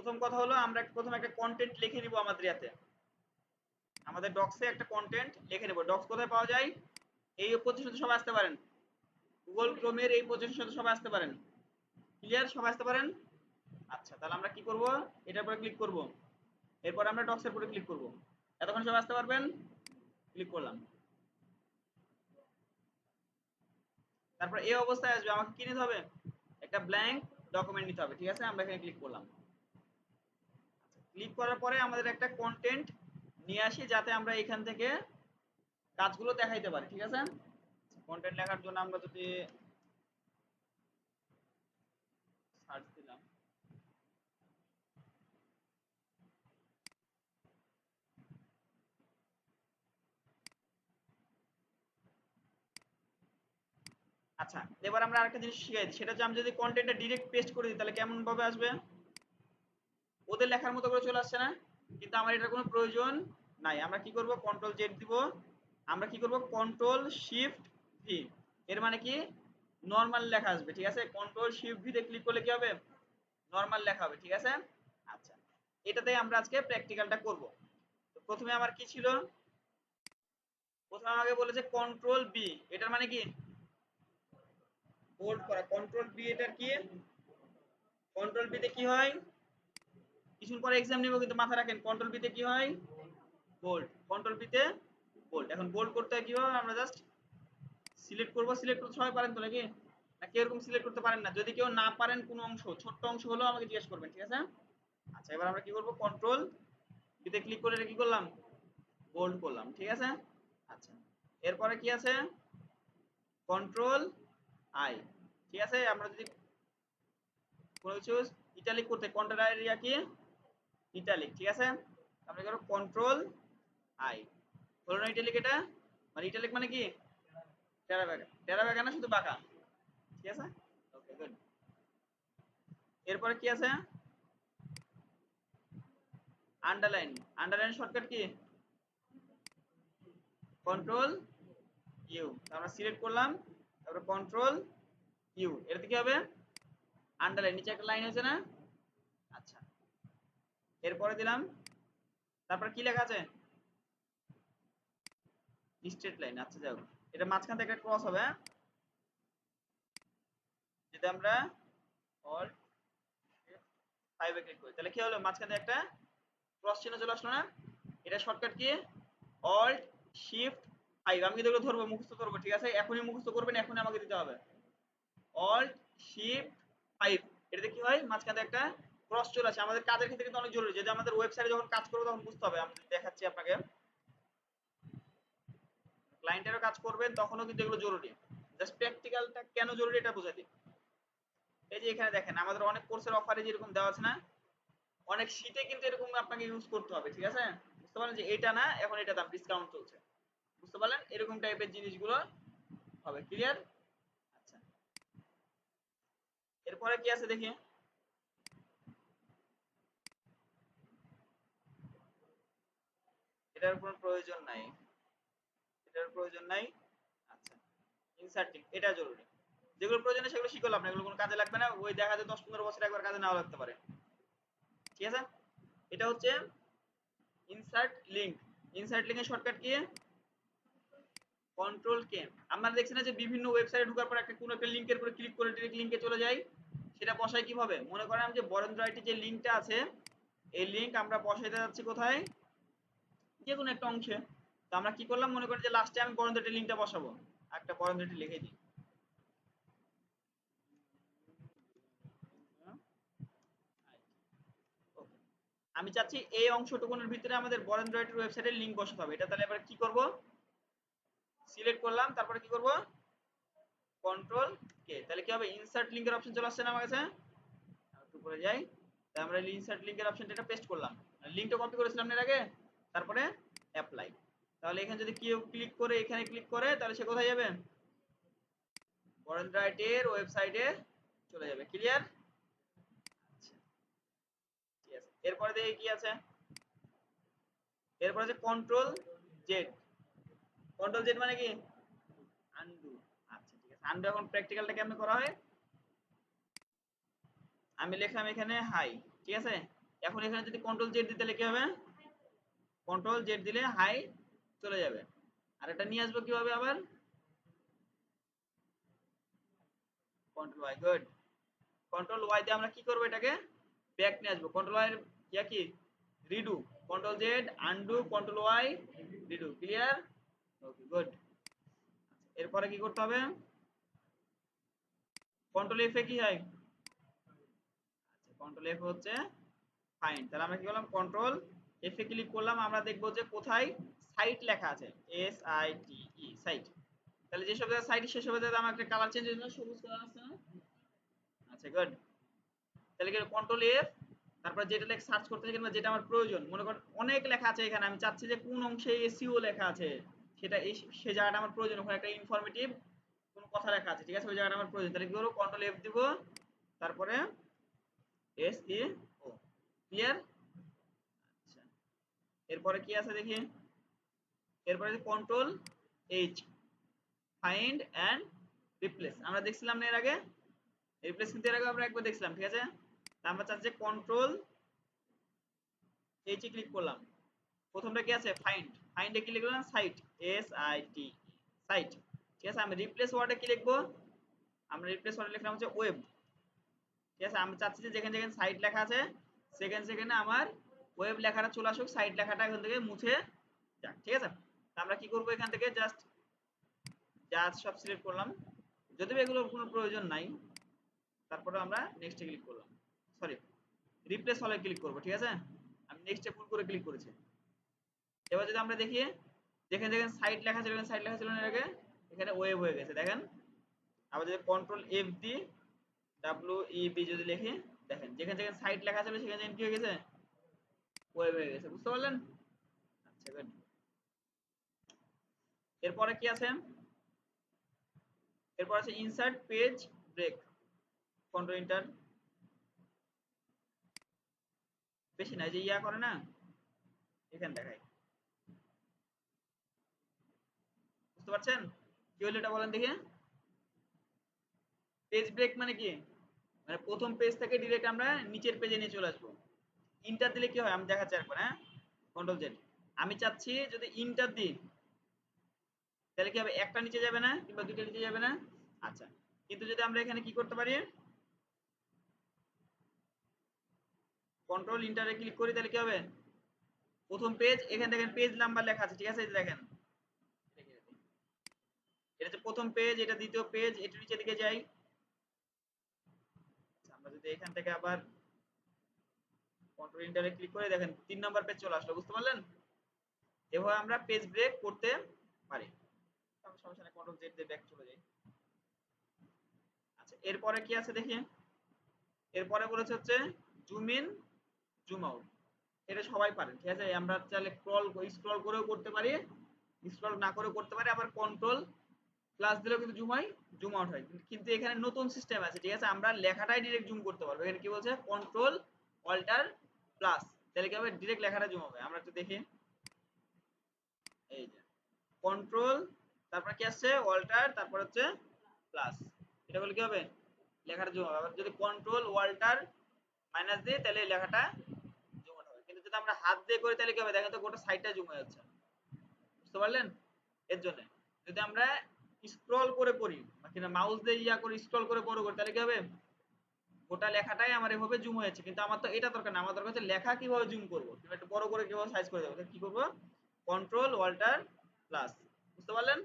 প্রথম কথা হলো আমরা প্রথম একটা কন্টেন্ট লিখে নিব আমাদের ইয়াতে। আমাদের ডক্সে একটা কন্টেন্ট লিখে নেব। ডক্স কোথায় পাওয়া যায়? এই প্রতিশত সবাই আসতে পারেন। গুগল ক্রোমের এই প্রতিশত সবাই আসতে পারেন। ক্লিয়ার সবাই আসতে পারেন? আচ্ছা তাহলে আমরা কি করব? এটার উপরে ক্লিক করব। এরপর আমরা ডক্সের উপরে ক্লিক করব। এতক্ষণ সবাই আসতে পারবেন? ক্লিক করলাম। তারপর এই অবস্থায় আসবে। আমাকে কি নিতে হবে? একটা ব্ল্যাঙ্ক ডকুমেন্ট নিতে হবে। ঠিক আছে? আমরা এখানে ক্লিক করলাম। ক্লিক করার পরে আমাদের একটা কন্টেন্ট নিয়ে আসি যাতে আমরা এখান থেকে কাজগুলো দেখাইতে পারি, ঠিক আছে? কন্টেন্ট লেখার জন্য আমরা যদি সার্চ দিলাম। আচ্ছা এবার আমরা আরেকটা জিনিস শিখাই, সেটা হচ্ছে আমি যদি কন্টেন্টটা ডিরেক্ট পেস্ট করে দিই, তাহলে কেমন ভাবে আসবে? ওদের লেখার মতো করে চলে আসছে না, কিন্তু আমার এটার কোনো প্রয়োজন নাই। আমরা কি করব? কন্ট্রোল জেড দিব। আমরা কি করব? কন্ট্রোল শিফট ভি এর মানে কি? নর্মাল লেখা আসবে, ঠিক আছে? কন্ট্রোল শিফট ভিতে ক্লিক করলে কি হবে? নর্মাল লেখা হবে, ঠিক আছে? আচ্ছা এটাতে আমরা আজকে প্র্যাকটিক্যালটা করব। তো প্রথমে আমার কি ছিল? প্রথমে আমাকে বলেছে কন্ট্রোল বি এটার মানে কি? বোল্ড করা। কন্ট্রোল বি এটার কি? কন্ট্রোল বি তে কি হয়? কিছুক্ষণ পরে এক্সাম নিব, কিন্তু মাথা রাখেন কন্ট্রোল বি তে কি হয়? বোল্ড কন্ট্রোল বি তে বোল্ড এখন বোল্ড করতে হয় কীভাবে? আমরা জাস্ট সিলেক্ট করব সিলেক্ট করতে সবাই পারেন তো নাকি? না কেউ এরকম সিলেক্ট করতে পারেন না? যদি কেউ না পারেন, কোনো অংশ, ছোট্ট অংশ হলেও আমাকে জিজ্ঞেস করবেন, ঠিক আছে? আচ্ছা এবার আমরা কি করব? কন্ট্রোল বিতে ক্লিক করে কি করলাম? বোল্ড করলাম, ঠিক আছে? আচ্ছা এরপরে কি আছে? কন্ট্রোল আই ঠিক আছে? আমরা যদি কোনো কিছু ইটালিক করতে কন্ট্রোল এরিয়া কি? ইটালিক ঠিক আছে? আমরা করব কন্ট্রোল আই হলো না ইটালিক এটা। মানে ইটালিক মানে কি? টেরা বাঁকা টেরা বাঁকা না শুধু বাঁকা? ঠিক আছে? ওকে গুড এরপরে কি আছে? আন্ডারলাইন আন্ডারলাইন শর্টকাট কি? কন্ট্রোল ইউ আমরা সিলেক্ট করলাম। তারপরে কন্ট্রোল ইউ এটাতে কি হবে? আন্ডারলাইন নিচে একটা লাইন হয়েছে না? এরপরে দিলাম। তারপর কি লেখা আছে? স্ট্রেট লাইন আচ্ছা যাও এটা মাঝখান থেকে একটা ক্রস হবে হ্যাঁ? যদি আমরা অল্ট ফাইভে ক্লিক করি, তাহলে কি হলো? মাঝখান একটা ক্রস চিহ্ন চলে আসলো না? এটা shortcut key? Alt shift five আমি কিন্তু ধরবো, মুখস্থ করব, ঠিক আছে? এখনই মুখস্থ করবেন, এখনই আমাকে দিতে হবে। অল্ট শিফট ফাইভ এটাতে কি হয়? মাঝখানে একটা ক্রস চলে আসে, আমাদের কাজের ক্ষেত্রে কিন্তু অনেক জরুরি। যদি আমাদের ওয়েবসাইটে যখন কাজ করব, তখন বুঝতে হবে। আমি দেখাচ্ছি আপনাকে। ক্লায়েন্টেরও কাজ করবেন, তখনও কিন্তু এগুলো জরুরি। জাস্ট প্র্যাকটিক্যালটা কেন জরুরি, এটা বুঝাই দিই। এই যে এখানে দেখেন, আমাদের অনেক কোর্সের অফারে যেরকম দেওয়া আছে না, অনেক শীতে কিন্তু এরকম আপনাকে ইউজ করতে হবে, ঠিক আছে? বুঝতে পারলেন যে এটা না, এখন এটা দাম ডিসকাউন্ট চলছে। বুঝতে পারলেন? এরকম টাইপের জিনিসগুলো হবে ক্লিয়ার আচ্ছা। এরপরে কি আছে দেখি? এটার কোনো প্রয়োজন নাই। এটার প্রয়োজন নাই। আচ্ছা ইনসার্টিং এটা জরুরি। যেগুলো প্রয়োজন সেগুলো শিখলাম আপনার এগুলো কোনো কাজে লাগবে না। ওই দেখা যায় দশ পনেরো বছর একবার কাজে নাও লাগতে পারে। ঠিক আছে? এটা হচ্ছে ইনসার্ট লিঙ্ক ইনসার্ট লিঙ্কের শর্টকাট কি? কন্ট্রোল কে আমরা দেখছি না যে বিভিন্ন ওয়েবসাইটে ঢোকার পর একটা কোনো একটা লিংকের উপরে ক্লিক করে ডিরেক্ট লিংকে চলে যাই? সেটা বসাই কীভাবে? মনে করেন যে বরেন্দ্র আইটি যে লিংকটা আছে, এই লিংক আমরা বসাইতে যাচ্ছি কোথায়? যে কোনো একটা অংশে। তো আমরা কি করলাম? মনে করি যে লাস্টে আমি আইটি লিংকটা বসাবো। একটা আইটি লিখে দিই। আমি চাচ্ছি এই অংশটুকুনের ভিতরে আমাদের বরেন্দ্র আইটির ওয়েবসাইটের লিংক বসাতে হবে। এটা তাহলে এবার কি করব? সিলেক্ট করলাম, তারপরে কি করব? কন্ট্রোল কে তাহলে কি হবে? ইনসার্ট লিংকের অপশন চলে আসছে না আমার কাছে? একটু উপরে যাই। তাহলে আমরা ইনসার্ট লিংকের অপশনটা এটা পেস্ট করলাম। লিংকটা কপি করেছিলাম এর আগে? তারপরে অ্যাপ্লাই তাহলে এখানে যদি কেউ ক্লিক করে, এখানে ক্লিক করে, তাহলে সে কোথায় যাবে? বরেন্দ্র আইটের ওয়েবসাইটে চলে যাবে। ক্লিয়ার আচ্ছা। আছে। এরপরে দেখি কি আছে? এরপরে আছে কন্ট্রোল জেড কন্ট্রোল জেড মানে কি? আনডু আচ্ছা ঠিক আছে। আনডু এখন প্র্যাকটিক্যালটা কেমন করা হয়। আমি লিখলাম এখানে হাই ঠিক আছে? এখন এখানে যদি কন্ট্রোল জেড দিতে তাহলে কি হবে? কন্ট্রোল জেড দিলে হাই চলে যাবে। আর এটা নিয়ে আসব কীভাবে আবার? Control Y good control Y দিয়ে আমরা কি করব এটাকে? ব্যাক নিয়ে আসব। কন্ট্রোল ওয়াই ইয়া কি redo control Z undo control Y redo clear okay good এরপরে কি করতে হবে? কন্ট্রোল এফ এ কি হয়? আচ্ছা কন্ট্রোল এফ হচ্ছে ফাইন তাহলে আমরা কি করলাম? কন্ট্রোল এফ এ ক্লিক করলাম, আমরা দেখব যে কোথায় সাইট লেখা আছে। S I T E site তাহলে যেসব জায়গায় সাইট সেসব জায়গায় আমার একটা কালার চেঞ্জ হয়ে সবুজ কালার আসছে না? আচ্ছা গুড তাহলে কন্ট্রোল এফ তারপর যেটা লেখা সার্চ করতে চাই কিংবা যেটা আমার প্রয়োজন, মনে করেন অনেক লেখা আছে এখানে, আমি চাচ্ছি যে কোন অংশে এসইও লেখা আছে, সেটা এই সে জায়গাটা আমার প্রয়োজন, ওখানে একটা ইনফরমেটিভ কোন কথা লেখা আছে, ঠিক আছে? ওই জায়গাটা আমার প্রয়োজন। তাহলে কি করব? কন্ট্রোল এফ দিব, তারপরে এস ই ও ক্লিয়ার এরপরে কি আছে দেখি? এরপরে control H find and replace আমরা দেখছিলাম না এর আগে? রিপ্লেস কিন্তু এর আগে আমরা একবার দেখছিলাম, ঠিক আছে? আমরা চাচ্ছি যে কন্ট্রোল এইচে ক্লিক করলাম। প্রথমটা কি আছে? ফাইন্ড ফাইন্ডে কি লিখলাম? Site S I T site ঠিক আছে? আমি রিপ্লেস ওয়ার্ডে কি লিখব? আমরা রিপ্লেস ওয়ার্ডে লিখলাম হচ্ছে ওয়েব ঠিক আছে? আমি চাচ্ছি যে যেখানে যেখানে সাইট লেখা আছে, সেখানে সেখানে আমার ওয়েব লেখাটা চলে আসুক সাইট লেখাটা এখান থেকে মুছে যাক, ঠিক আছে? আমরা কি করব এখান থেকে? জাস্ট জাস্ট সব সিলেক্ট করলাম। যদিও এগুলোর কোনো প্রয়োজন নাই, তারপরে আমরা নেক্সটে ক্লিক করলাম। সরি রিপ্লেস হলে ক্লিক করব, ঠিক আছে? আমি নেক্সটে ফুল করে ক্লিক করেছি। এবার যদি আমরা দেখি যেখানে দেখেন সাইট লেখা ছিল সাইট লেখা ছিল না আগে এখানে ওয়েব হয়ে গেছে, দেখেন? আবার যদি কন্ট্রোল এফ দি ডাব্লিউ ই বি যদি লিখি, দেখেন, যেখানে যেখানে সাইট লেখা ছিল সেখানে কি হয়ে গেছে? ওয়েব গেছে বুঝতে পারলেন? আচ্ছা গুড এরপরে কি আছে? এরপর আছে insert page break control enter বেশি না যে ইয়া করে না, এখানে দেখায় বুঝতে পারছেন? কি হলো এটা বলেন দেখি। পেজ ব্রেক মানে কি? মানে প্রথম পেজ থেকে ডিরেক্ট আমরা নিচের পেজে নিয়ে চলে আসব। ইন্টার দিলে কি হয়? আমি দেখাচ্ছি একবার হ্যাঁ? কন্ট্রোল জেড আমি চাচ্ছি যদি ইন্টার দিই তাহলে কি হবে? একটা নিচে যাবে না কিংবা দুইটা নিচে যাবে না? আচ্ছা। কিন্তু যদি আমরা এখানে কি করতে পারি? কন্ট্রোল ইন্টারে ক্লিক করি তাহলে কি হবে? প্রথম পেজ এখানে দেখেন পেজ নাম্বার লেখা আছে ঠিক আছে? দেখেন। এটা হচ্ছে প্রথম পেজ এটা দ্বিতীয় পেজ এটা নিচে দিকে যাই। আচ্ছা, আমরা যদি এখান থেকে আবার কন্ট্রোল ইন্টারে ক্লিক করে দেখেন, তিন নাম্বার পেজ চলে আসলো, বুঝতে পারলেন? এভাবে আমরা পেজ ব্রেক করতে পারি। আমি সমস্যা নেই কন্ট্রোল জেড দিয়ে ব্যাক চলে যাই। আচ্ছা এরপরে কি আছে দেখি? এরপরে বলেছে হচ্ছে জুম ইন জুম আউট এটা সবাই পারেন, ঠিক আছে? আমরা চাইলে স্ক্রল স্ক্রল করেও করতে পারি স্ক্রল না করেও করতে পারি, আবার কন্ট্রোল প্লাস দিলেও কিন্তু জুম হয় জুম আউট হয়। কিন্তু এখানে নতুন সিস্টেম আছে, ঠিক আছে? আমরা লেখাটাই ডিরেক্ট জুম করতে পারব। এখানে কি বলছে? কন্ট্রোল অল্টার প্লাস তাহলে কি হবে? ডিরেক্ট লেখাটা জুম হবে। আমরা একটু দেখি। এই যে কন্ট্রোল তারপর কি আসছে? অল্টার তারপর হচ্ছে প্লাস এটা বলে কি হবে? লেখাটা জুম হবে। আবার যদি কন্ট্রোল অল্টার মাইনাস দিই তাহলে লেখাটা জুম হবে। কিন্তু যদি আমরা হাত দিয়ে করি, তাহলে কি হবে? দেখেন তো গোটা সাইডটা জুম হয়ে যাচ্ছে। বুঝতে পারলেন? এর জন্য। যদি আমরা স্ক্রল করে পড়ি কিনা মাউস দিয়ে ইয়া করে স্ক্রল করে বড় করি, তাহলে কি হবে? গোটা লেখাটাই আমার এভাবে জুম হয়েছে, কিন্তু আমার তো এটা দরকার না আমার দরকার হচ্ছে লেখা কীভাবে জুম করব? একটু বড় করে কীভাবে সাইজ করে দেবো? কি করব? কন্ট্রোল অল্টার প্লাস বুঝতে পারলেন?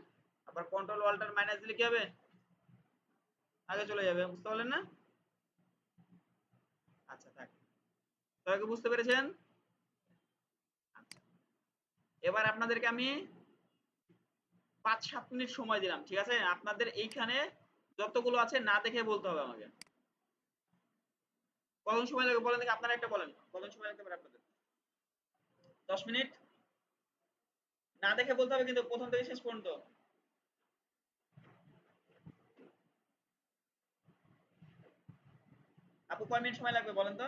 আবার কন্ট্রোল অল্টার মাইনাস দিলে কি হবে? আগে চলে যাবে, বুঝতে পারলেন না? আচ্ছা থাক। সবাই কি বুঝতে পেরেছেন? আচ্ছা। এবার আপনাদেরকে আমি পাঁচ সাত মিনিট সময় দিলাম, ঠিক আছে? আপনাদের এইখানে যতগুলো আছে না দেখে বলতে হবে আমাকে। কতক্ষণ সময় লাগবে বলেন দেখি আপনারা একটা বলেন। কতক্ষণ সময় পারে আপনাদের। দশ মিনিট। না দেখে বলতে হবে কিন্তু প্রথম থেকে শেষ পর্যন্ত। আপু, কয় মিনিট সময় লাগবে বলেন তো?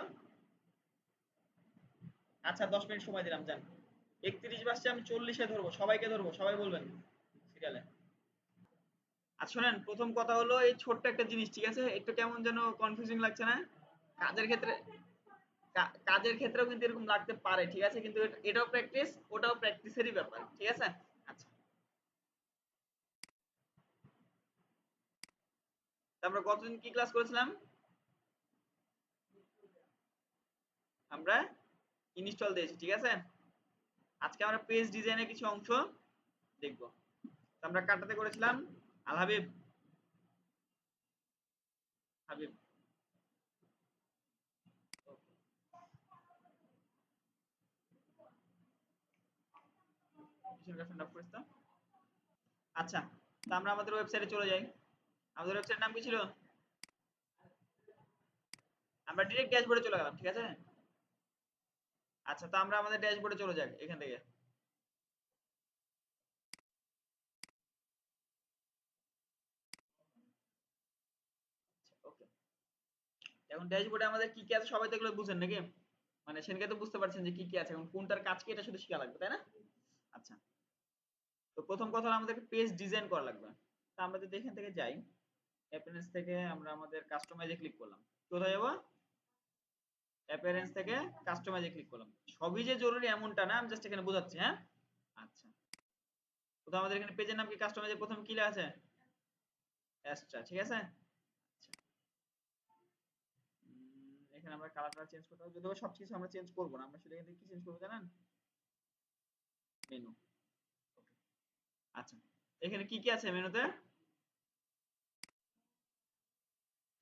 আচ্ছা দশ মিনিট সময় দিলাম, যান। একত্রিশ বাসছে, আমি চল্লিশে ধরবো, সবাইকে ধরবো, সবাই বলবেন সিরিয়ালে আচ্ছা শোনেন, প্রথম কথা হলো এই ছোট্ট একটা জিনিস, ঠিক আছে? একটু কেমন যেন কনফিউজিং লাগছে না? কাজের ক্ষেত্রে কাজের ক্ষেত্রেও কিন্তু এরকম লাগতে পারে, ঠিক আছে? কিন্তু এটাও প্র্যাকটিস ওটাও প্র্যাকটিসেরই ব্যাপার, ঠিক আছে? আচ্ছা। আমরা কতদিন কি ক্লাস করেছিলাম? আমরা ইনস্টল দিয়েছি, ঠিক আছে? আজকে আমরা পেজ ডিজাইনের কিছু অংশ দেখব। আমরা কাটাতে করেছিলাম, আল হাবিব। হাবিব। ডাক করিস তো? আচ্ছা তো আমরা আমাদের ওয়েবসাইটে চলে যাই। আমাদের নাম কি ছিল? আমরা ডিরেক্ট ড্যাশবোর্ডে চলে গেলাম, ঠিক আছে? আচ্ছা তো আমরা আমাদের ড্যাশবোর্ডে চলে যাই এখান থেকে। এখন ড্যাশবোর্ডে আমাদের কি কি আছে সবাই তো এগুলো বুঝেন নাকি? মানে সেদিনকে তো বুঝতে পারছেন যে কি কি আছে, এখন কোনটার কাজ কি, এটা শুধু শেখা লাগবে, তাই না? আচ্ছা। তো প্রথম কথা হলো আমাদেরকে পেজ ডিজাইন করা লাগবে। তা আমরা যদি এখান থেকে যাই অ্যাপিয়ারেন্স থেকে আমরা আমাদের কাস্টমাইজে ক্লিক করলাম। কোথায় যাব? অ্যাপিয়ারেন্স থেকে কাস্টমাইজে ক্লিক করলাম। সবই যে জরুরি এমনটা না, আমি জাস্ট এখানে বোঝাচ্ছি হ্যাঁ? আচ্ছা। তো আমাদের এখানে পেজের নাম কি কাস্টমাইজের প্রথম কি আছে? অ্যাস্ট্রা ঠিক আছে? আচ্ছা। এখানে আমরা কালারটা চেঞ্জ করতে হবে। যদিও সবকিছু আমরা চেঞ্জ করব না, আমরা শুধু থেকে কি চেঞ্জ করব জানেন? মেনু আচ্ছা এখানে কি কি আছে মেনুতে?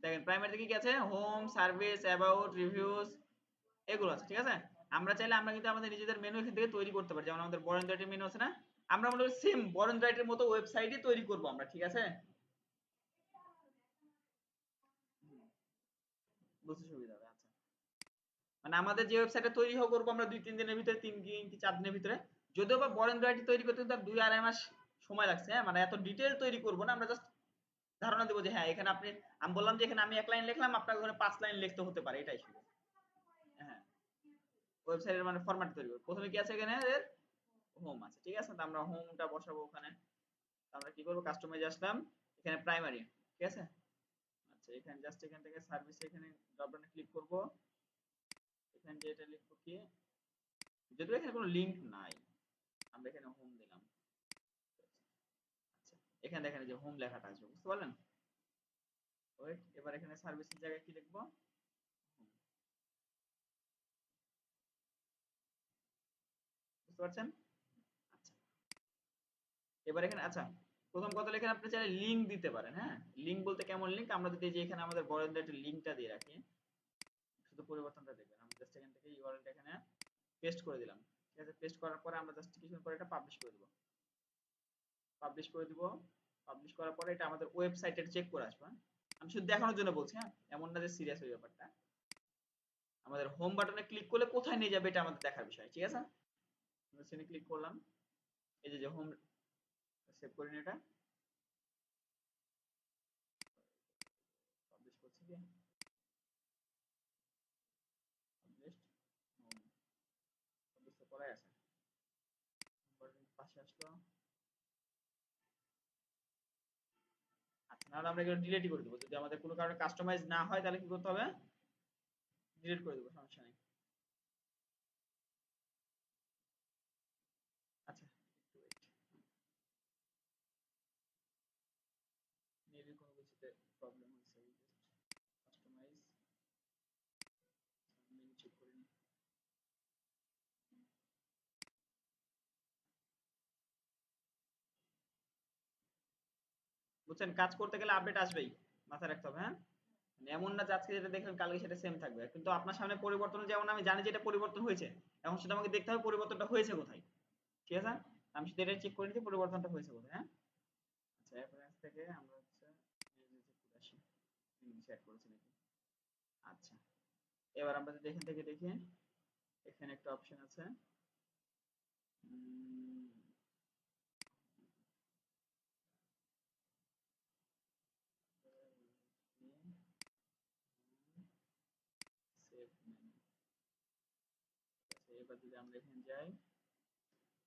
দেখেন প্রাইমারিতে কি কি আছে? হোম সার্ভিস অ্যাবাউট রিভিউজ এগুলো আছে, ঠিক আছে? আমরা চাইলে, আমরা কিন্তু আমাদের নিজেদের মেনু এখান থেকে তৈরি করতে পারি। যেমন আমাদের বরেন্দ্রাইটের মেনু আছে না? আমরা মনে সেম বরেন্দ্রাইটের মতো ওয়েবসাইটই তৈরি করব আমরা, ঠিক আছে? বুঝতে সুবিধা হবে আচ্ছা। মানে আমাদের যে ওয়েবসাইটে তৈরি হোক করব আমরা দুই তিন দিনের ভিতরে, তিন দিন কি চার দিনের ভিতরে। যদিও বা বরেন্দ্রাইটি তৈরি করতে তার দুই আড়াই মাস সময় লাগছে হ্যাঁ? মানে এত ডিটেল তৈরি করব না, আমরা জাস্ট ধারণা দেবো যে হ্যাঁ এখানে আপনি, আমি বললাম যে, এখানে আমি এক লাইন লিখলাম, আপনার ওখানে পাঁচ লাইন লিখতে হতে পারে, এটাই শুধু। হ্যাঁ। ওয়েবসাইটের মানে ফরম্যাট তৈরি প্রথমে কি আছে এখানে? এর হোম আছে, ঠিক আছে? তো আমরা হোমটা বসাবো ওখানে। আমরা কি করব? কাস্টমাইজ আসলাম, এখানে প্রাইমারি ঠিক আছে? আচ্ছা এখানে জাস্ট এখান থেকে সার্ভিস এখানে ক্লিক করব। এখানে যেটা লিখব কি? যদিও এখানে কোনো লিংক নাই, আমরা এখানে হোম দিলাম আচ্ছা এখানে দেখেন যে হোম লেখাটা আছে, বুঝতে পারলেন? ওয়েট এবার এখানে সার্ভিসের জায়গায় কি লিখব? বুঝতে পারছেন? আচ্ছা। এবার এখানে আচ্ছা প্রথম কথা লেখেন আপনি চাইলে লিংক দিতে পারেন হ্যাঁ? লিংক বলতে কেমন লিংক আমরা যদি যে এখানে আমাদের বরেন্দ্র একটা লিংকটা দিয়ে রাখি, শুধু পরিবর্তনটা দেখবেন। আমরা জাস্ট এখান থেকে ইউআরএলটা এখানে পেস্ট করে দিলাম। ঠিক আছে পেস্ট করার পরে আমরা জাস্ট কিছুক্ষণ পরে এটা পাবলিশ করে দিব। পাবলিশ করে দিব। পাবলিশ করার পরে এটা আমাদের ওয়েবসাইটে চেক করে আসবে হ্যাঁ? আমি শুধু দেখানোর জন্য বলছি হ্যাঁ? এমন না যে সিরিয়াস ওই ব্যাপারটা। আমাদের হোম বাটনে ক্লিক করলে কোথায় নিয়ে যাবে এটা আমাদের দেখার বিষয়, ঠিক আছে? সেখানে ক্লিক করলাম। এই যে হোম সেভ করে নিই এটা পাবলিশ করছি কি পাবলিশড হোম পাবলিশ তো করাই আছে বাটন পাশে আসলো আচ্ছা নাহলে আমরা এগুলো ডিলিটই করে দেবো। যদি আমাদের কোনো কারণে কাস্টমাইজ না হয়, তাহলে কি করতে হবে? ডিলিট করে দেবো, সমস্যা নেই আচ্ছা একটু ওয়েট মেবি কোনো কিছুতে প্রবলেম হয়েছে কাস্টমাইজ মেনু চেক করে নিই বুঝছেন? কাজ করতে গেলে আপডেট আসবেই। মাথায় রাখতে হবে হ্যাঁ? মানে এমন না যে আজকে যেটা দেখলেন, কালকে সেটা সেম থাকবে। কিন্তু আপনার সামনে পরিবর্তন যেমন আমি জানি যে এটা পরিবর্তন হয়েছে। এখন সেটা আমাকে দেখতে হবে পরিবর্তনটা হয়েছে কোথায়। ঠিক আছে? আমি সেটা চেক করে নিতে পরিবর্তনটা হয়েছে কোথায় হ্যাঁ? আচ্ছা রেফারেন্স থেকে আমরা হচ্ছে ইংলিশ অ্যাড করেছি নাকি? আচ্ছা। এবার আমরা যদি এখান থেকে দেখি, এখানে একটা অপশন আছে সেভ মেনু এবার যদি আমরা এখানে যাই,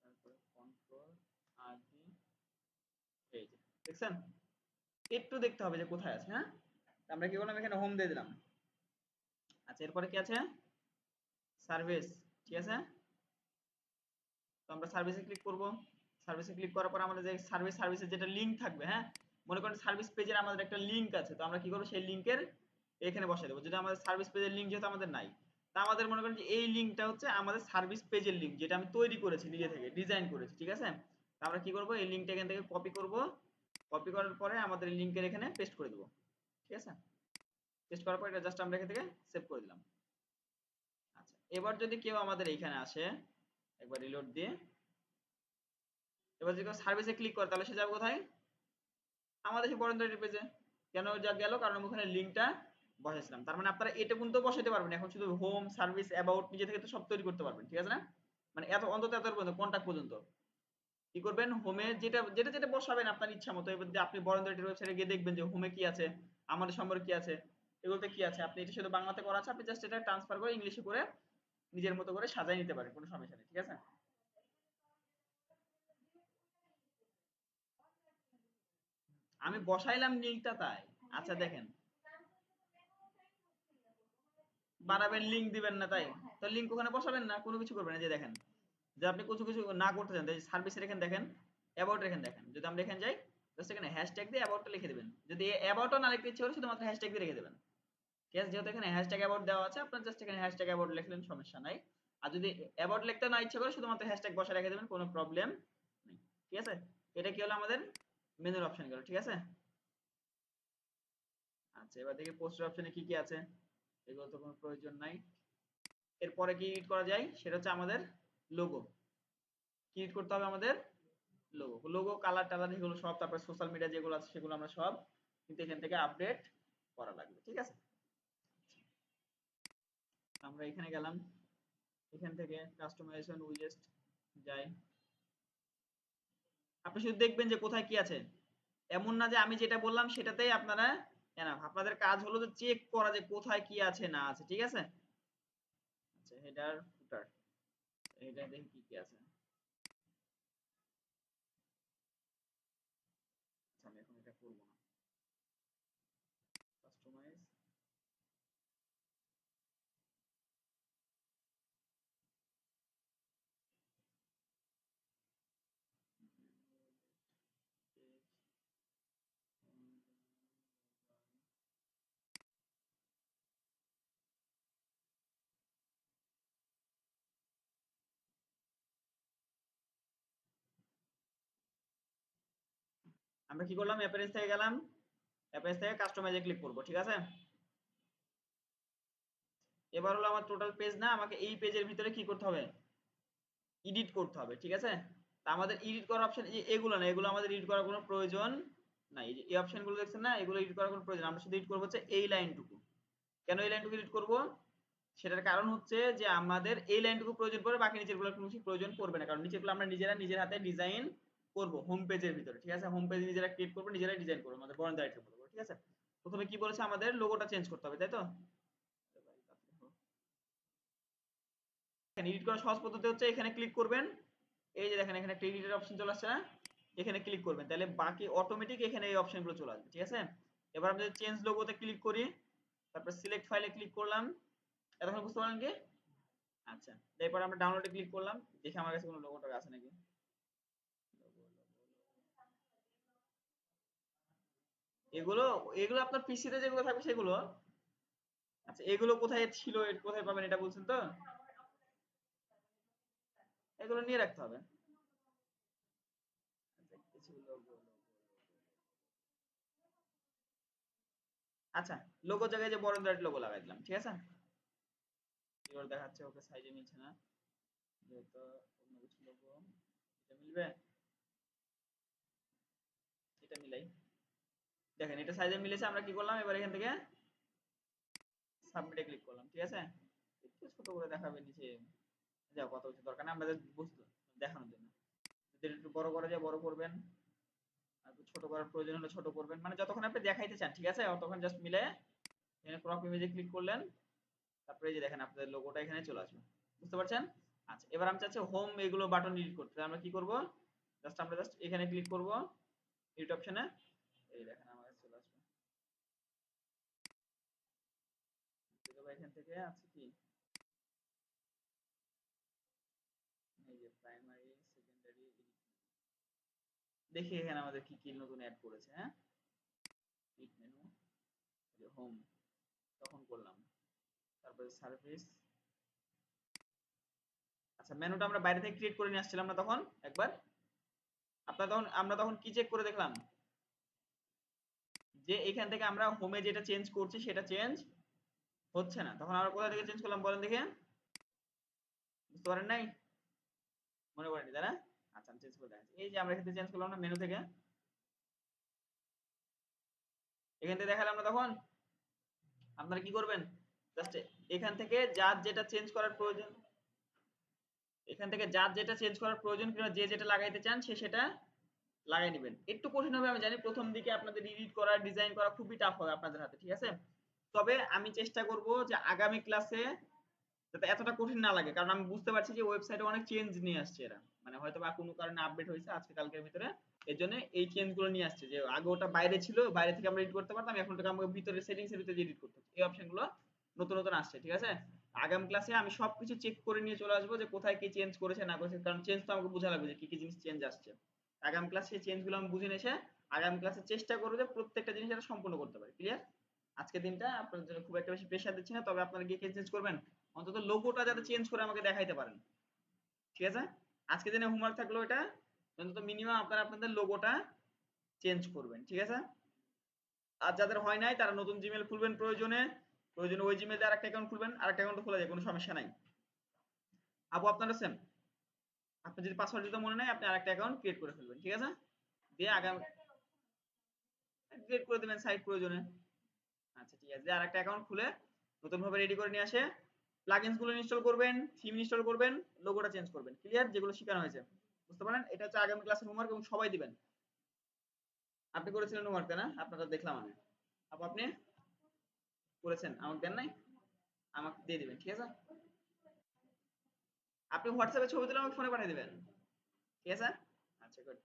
তারপরে কন্ট্রোল আর ডি দেখছেন? একটু দেখতে হবে যে কোথায় আছে হ্যাঁ? আমরা কি করলাম? এখানে হোম দিয়ে দিলাম। আচ্ছা এরপরে কি আছে? সার্ভিস ঠিক আছে? তো আমরা সার্ভিসে ক্লিক করব। সার্ভিসে ক্লিক করার পর আমাদের যে সার্ভিস সার্ভিসের যেটা লিংক থাকবে হ্যাঁ? মনে করেন সার্ভিস পেজের আমাদের একটা লিংক আছে, তো আমরা কি করব? সেই লিংকের এখানে বসাই দেবো। যদি আমাদের সার্ভিস পেজের লিংক যেহেতু আমাদের নাই আমাদের মনে করেন যে এই লিংকটা হচ্ছে আমাদের সার্ভিস পেজের লিংক যেটা আমি তৈরি করেছি নিজে থেকে ডিজাইন করেছি, ঠিক আছে? আমরা কি করব? এই লিংকটা এখান থেকে কপি করব। কপি করার পরে আমাদের লিংকের এখানে পেস্ট করে দেবো, ঠিক আছে? পেস্ট করার পর এটা জাস্ট আমরা এখান থেকে সেভ করে দিলাম। আচ্ছা এবার যদি কেউ আমাদের এইখানে আসে, একবার রিলোড দিয়ে, এবার যদি সার্ভিসে ক্লিক করে, তাহলে সে যাবে কোথায়? আমাদের সেই বরেন্দ্র পেজে কেন যা গেল? কারণ ওখানে লিঙ্কটা বসাইছিলাম। তার মানে আপনারা এটা কিন্তু বসাতে পারবেন এখন শুধু হোম সার্ভিস অ্যাবাউট নিজে থেকে তো সব তৈরি করতে পারবেন, ঠিক আছে না? মানে এত অন্তত এত পর্যন্ত কন্টাক্ট পর্যন্ত। কি করবেন? হোমে যেটা যেটা যেটা বসাবেন আপনার ইচ্ছা মতো। এবার আপনি বরেন্দ্র ওয়েবসাইটে গিয়ে দেখবেন যে হোমে কি আছে, আমাদের সম্পর্কে কি আছে, এগুলোতে কি আছে। আপনি এটা শুধু বাংলাতে করা আছে, আপনি জাস্ট এটা ট্রান্সফার করে ইংলিশে করে নিজের মতো করে সাজাই নিতে পারেন, কোনো সমস্যা নেই, ঠিক আছে? আমি বসাইলাম লিঙ্কটা তাই। আচ্ছা দেখেন। বানাবেন লিঙ্ক দিবেন না তাই? তো লিঙ্ক ওখানে বসাবেন না, কোনো কিছু করবেন না যে দেখেন। যে আপনি কিছু কিছু না করতে চান সার্ভিসের এখানে দেখেন অ্যাবাউট এখানে দেখেন। যদি আমরা এখানে যাই জাস্ট এখানে হ্যাশট্যাগ দিয়ে অ্যাবাউটটা লিখে দেবেন। যদি অ্যাবাউটও না লিখতে ইচ্ছে করে, শুধুমাত্র হ্যাশট্যাগ দিয়ে রেখে দেবেন। ঠিক আছে? যেহেতু এখানে হ্যাশট্যাগ অ্যাবাউট দেওয়া আছে, আপনার জাস্ট এখানে হ্যাশট্যাগ অ্যাবাউট লিখলেন, সমস্যা নাই। আর যদি অ্যাবাউট লিখতে না ইচ্ছে করে, শুধুমাত্র হ্যাশট্যাগ বসে রেখে দেবেন, কোনো প্রবলেম নেই। ঠিক আছে? এটা কি হলো আমাদের মেনুর অপশন গেল, ঠিক আছে? আচ্ছা এবার দেখি পোস্টার অপশনে কি কি আছে। এগুলো তো কোনো প্রয়োজন নাই। এরপরে কি করা যায়? সেটা হচ্ছে আমাদের লোগো কি করতে হবে আমাদের? লোগো লোগো কালার টালার এগুলো সব, তারপরে সোশ্যাল মিডিয়া যেগুলো আছে সেগুলো আমরা সব কিন্তু এখান থেকে আপডেট করা লাগবে, ঠিক আছে? আমরা এখানে গেলাম। এখান থেকে কাস্টমাইজেশন উইজেস্ট যাই। আপনি শুধু দেখবেন যে কোথায় কি আছে। এমন না যে আমি যেটা বললাম সেটাতেই আপনারা এনাফ আপনাদের কাজ হলো যে চেক করা যে কোথায় কি আছে, না আছে, ঠিক আছে? আচ্ছা হেডার ফুটার এটা দেখি কি কি আছে আচ্ছা আমি এখন এটা করব না কাস্টমাইজ আমরা কি করলাম? অ্যাপারেন্স থেকে গেলাম। অ্যাপারেন্স থেকে কাস্টমাইজে ক্লিক করব, ঠিক আছে? এবার হলো আমার টোটাল পেজ না, আমাকে এই পেজের ভিতরে কি করতে হবে? এডিট করতে হবে, ঠিক আছে? তা আমাদের এডিট করার অপশন এগুলো না, এগুলো আমাদের এডিট করার কোনো প্রয়োজন নাই। এই যে, এই অপশনগুলো দেখছেন না, এগুলো এডিট করার কোনো প্রয়োজন আমরা শুধু এডিট করব হচ্ছে এই লাইনটুকু কেন এই লাইনটুকু এডিট করব? সেটার কারণ হচ্ছে যে আমাদের এই লাইনটুকু প্রয়োজন পড়বে বাকি নিচেরগুলো কোনো প্রয়োজন পড়বে না। কারণ নিচেরগুলো আমরা নিজেরা, নিজের হাতে ডিজাইন করব হোম পেজের ভিতরে, ঠিক আছে? হোম পেজ নিজেরা ক্রিয়েট করব, নিজেরাই ডিজাইন করব, আমাদের বরান্দার আইটেম করব, ঠিক আছে? প্রথমে কি বলেছে? আমাদের লোগোটা চেঞ্জ করতে হবে, তাই তো? এখানে এডিট করার সহজ পদ্ধতি হচ্ছে এখানে ক্লিক করবেন, এই যে দেখেন, এখানে একটা এডিটের অপশন চলে আসছে না? এখানে ক্লিক করবেন, তাহলে বাকি অটোমেটিক এখানে এই অপশনগুলো চলে আসবে, ঠিক আছে? এবার আমরা চেঞ্জ লোগোতে ক্লিক করি, তারপর সিলেক্ট ফাইলে ক্লিক করলাম, এতক্ষণ বুঝতে পারলেন কি? আচ্ছা এরপর আমরা ডাউনলোডে ক্লিক করলাম, দেখি আমার কাছে কোনো লোগোটা আছে নাকি? এগুলো এগুলো আপনার পিসিতে যেগুলো থাকবে সেগুলো। আচ্ছা এগুলো কোথায় ছিল কোথায় পাবেন এটা বলছেন তো? এগুলো নিয়ে রাখতে হবে। আচ্ছা লোগো জায়গায় যে বড় দাঁড়িয়ে লোগো লাগাই দিলাম, ঠিক আছে? এবার দেখাচ্ছে, ওকে সাইজে মিলছে না। যেহেতু অন্য কিছু লোগো এটা মিলবে? এটা মিলাই। দেখেন, এটা সাইজে মিলেছে, আমরা কি করলাম? এবার এখান থেকে সাবমিটে ক্লিক করলাম, ঠিক আছে? একটু ছোট করে দেখাবে নিচে যাও কত কিছু দরকার না আমাদের বুঝতে দেখানোর জন্য। যদি একটু বড় করা যায়, বড় করবেন। আর ছোট করার প্রয়োজন হলে ছোট করবেন। মানে যতক্ষণ আপনি দেখাইতে চান, ঠিক আছে? ততক্ষণ জাস্ট মিলে এখানে ক্রপ ইমেজে ক্লিক করলেন। তারপরে এই যে দেখেন, আপনাদের লোগোটা এখানে চলে আসবে বুঝতে পারছেন? আচ্ছা এবার আমি চাচ্ছি হোম এগুলো বাটন ডিলিট করতে। আমরা কি করব? জাস্ট আমরা জাস্ট এখানে ক্লিক করব। এডিট অপশনে এই দেখেন আমার কাছে চলে আসবে থেকে আছে কি প্রাইমারি সেকেন্ডারি দেখি এখানে আমাদের কি কি নতুন অ্যাড করেছে হ্যাঁ মেনু হোম তখন করলাম তারপরে সার্ভিস আচ্ছা মেনুটা আমরা বাইরে থেকে ক্রিয়েট করে নিয়ে আসছিলাম না তখন একবার আপনার তখন আমরা তখন কি চেক করে দেখলাম যে এখান থেকে আমরা হোমে যেটা চেঞ্জ করছি সেটা চেঞ্জ হচ্ছে না। তখন আমরা কোথা থেকে চেঞ্জ করলাম বলেন দেখে। বুঝতে পারেন নাই? মনে করেনি না আচ্ছা আমি চেঞ্জ করে দেখাচ্ছি। এই যে আমরা এখান চেঞ্জ করলাম না মেনু থেকে? এখান থেকে দেখালাম না তখন? আপনারা কি করবেন? জাস্ট এখান থেকে যার যেটা চেঞ্জ করার প্রয়োজন, এখান থেকে যার যেটা চেঞ্জ করার প্রয়োজন কিংবা যে যেটা লাগাইতে চান, সে সেটা লাগাই নেবেন। একটু কঠিন হবে, আমি জানি। প্রথম দিকে আপনাদের এডিট করা ডিজাইন করা খুবই টাফ হবে আপনাদের হাতে, ঠিক আছে? তবে আমি চেষ্টা করব যে আগামী ক্লাসে যাতে এতটা কঠিন না লাগে। কারণ আমি বুঝতে পারছি যে ওয়েবসাইটে অনেক চেঞ্জ নিয়ে আসছে এরা। মানে হয়তো বা কোনো কারণে আপডেট হয়েছে আজকে কালকের ভিতরে। এর জন্য এই চেঞ্জগুলো নিয়ে আসছে যে আগে ওটা বাইরে ছিল, বাইরে থেকে আমরা এডিট করতে পারতাম, এখন ওটাকে আমাকে ভিতরে সেটিংস এর ভিতরে এডিট করতে এই অপশনগুলো নতুন নতুন আসছে, ঠিক আছে? আগামী ক্লাসে আমি সবকিছু চেক করে নিয়ে চলে আসব যে কোথায় কি চেঞ্জ করেছে, না করেছে। কারণ চেঞ্জ তো আমাকে বোঝা লাগবে যে কি কি জিনিস চেঞ্জ আসছে। আগামী ক্লাসে চেঞ্জগুলো আমি বুঝে নিয়েছে আগামী ক্লাসে চেষ্টা করব যে প্রত্যেকটা জিনিস এটা সম্পূর্ণ করতে পারি। ক্লিয়ার আজকের দিনটা আপনাদের জন্য খুব একটা বেশি প্রেশার দিচ্ছি না, তবে আপনারা গিয়ে চেঞ্জ করবেন। অন্তত লোগোটা যাতে চেঞ্জ করে আমাকে দেখাইতে পারেন। ঠিক আছে? আজকে দিনে হোমওয়ার্ক থাকল এটা। অন্তত মিনিমাম আপনারা আপনাদের লোগোটা চেঞ্জ করবেন, ঠিক আছে? আর যাদের হয় নাই, তারা নতুন জিমেল খুলবেন প্রয়োজনে। প্রয়োজনে ওই জিমেল আরেকটা অ্যাকাউন্ট খুলবেন, আরেকটা অ্যাকাউন্ট খোলা যায়, কোনো সমস্যা নাই। আপু, আপনারা সেম আপনি যদি পাসওয়ার্ড দিতে মনে নাই আপনি আরেকটা অ্যাকাউন্ট ক্রিয়েট করে ফেলবেন, ঠিক আছে? দিয়ে আগামী ক্রিয়েট করে দেবেন সাইট প্রয়োজনে। আচ্ছা ঠিক আছে। আরেকটা অ্যাকাউন্ট খুলে রেডি করে নিয়ে আসে। গুলো ইনস্টল করবেন থিম ইনস্টল করবেন লোগোটা চেঞ্জ করবেন। ক্লিয়ার যেগুলো শেখানো হয়েছে। বুঝতে এটা হচ্ছে আগামী ক্লাসের হোমওয়ার্ক এবং সবাই দিবেন। আপনি করেছিলেন হোমওয়ার্ক তাই না? আপনারা দেখলাম আমি। আপু, আপনি? করেছেন? আমাকে দেন নাই? আমাকে দিয়ে দিবেন, ঠিক আছে? আপনি হোয়াটসঅ্যাপে ছবি তুলে আমাকে ফোনে পাঠিয়ে দিবেন। ঠিক আছে? আচ্ছা গুড